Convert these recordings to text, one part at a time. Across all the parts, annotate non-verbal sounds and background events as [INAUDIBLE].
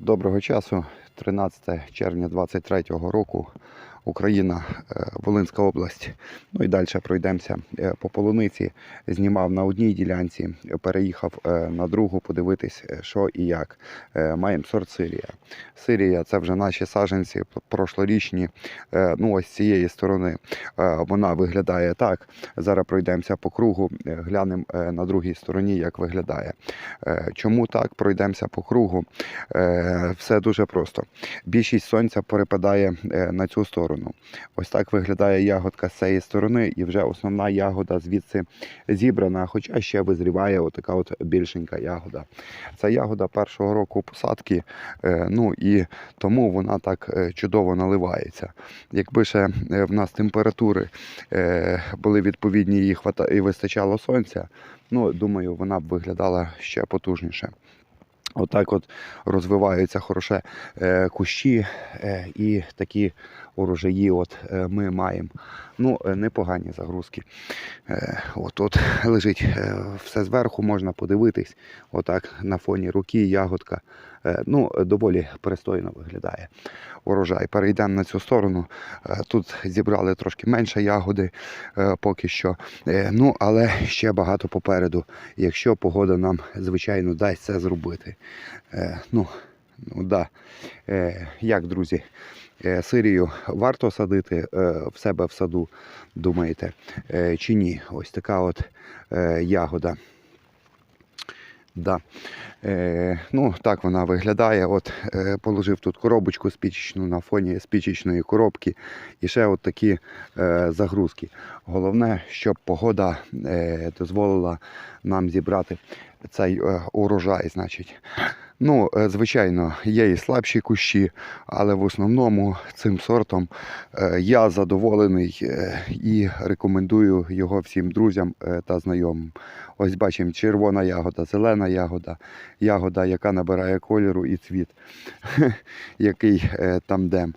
Доброго часу, 13 червня 2023 року. Україна, е, Волинська область. Ну і далі пройдемося е, по полуниці. Знімав на одній ділянці, переїхав е, на другу подивитись, що і як. Маємо сорт Сирія. Сирія це вже наші саджанці прошлорічні. Ну, ось з цієї сторони вона виглядає так. Зараз пройдемося по кругу, глянемо на другій стороні, як виглядає. Чому так? Пройдемося по кругу. Все дуже просто. Більшість сонця перепадає на цю сторону. Ось так виглядає ягодка з цієї сторони, і вже основна ягода звідси зібрана, хоча ще визріває отака от більшенька ягода. Це ягода першого року посадки, е, ну і тому вона так е, чудово наливається. Якби ще е, в нас температури були відповідні і вистачало сонця, ну думаю, вона б виглядала ще потужніше. Отак от розвиваються хороше кущі і такі урожаї от е, ми маємо. Ну, е, непогані загрузки. Е, от тут [LAUGHS] лежить все зверху, можна подивитись. Отак на фоні руки, ягодка. Ну, доволі пристойно виглядає урожай. Перейдемо на цю сторону. Тут зібрали трошки менше ягоди поки що. Ну, але ще багато попереду, якщо погода нам, звичайно, дасть це зробити. Ну, ну да. Е, як, друзі, е, Сирію варто садити е, в себе в саду, думаєте, е, чи ні? Ось така от е, ягода. Да. Е, ну, так вона виглядає. От е, положив тут коробочку спічечну на фоні спічечної коробки і ще от такі е, загрузки. Головне, щоб погода е, дозволила нам зібрати цей е, урожай, значить. Ну, е, звичайно, є і слабші кущі, але в основному цим сортом е, я задоволений е, і рекомендую його всім друзям та знайомим. Ось бачимо червона ягода, зелена ягода, ягода, яка набирає кольору і цвіт, [LAUGHS] який тандем.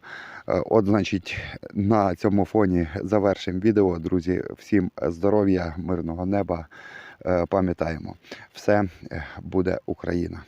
Е, От, значить, на цьому фоні завершимо відео. Друзі, всім здоров'я, мирного неба. Пам'ятаємо, все буде Україна.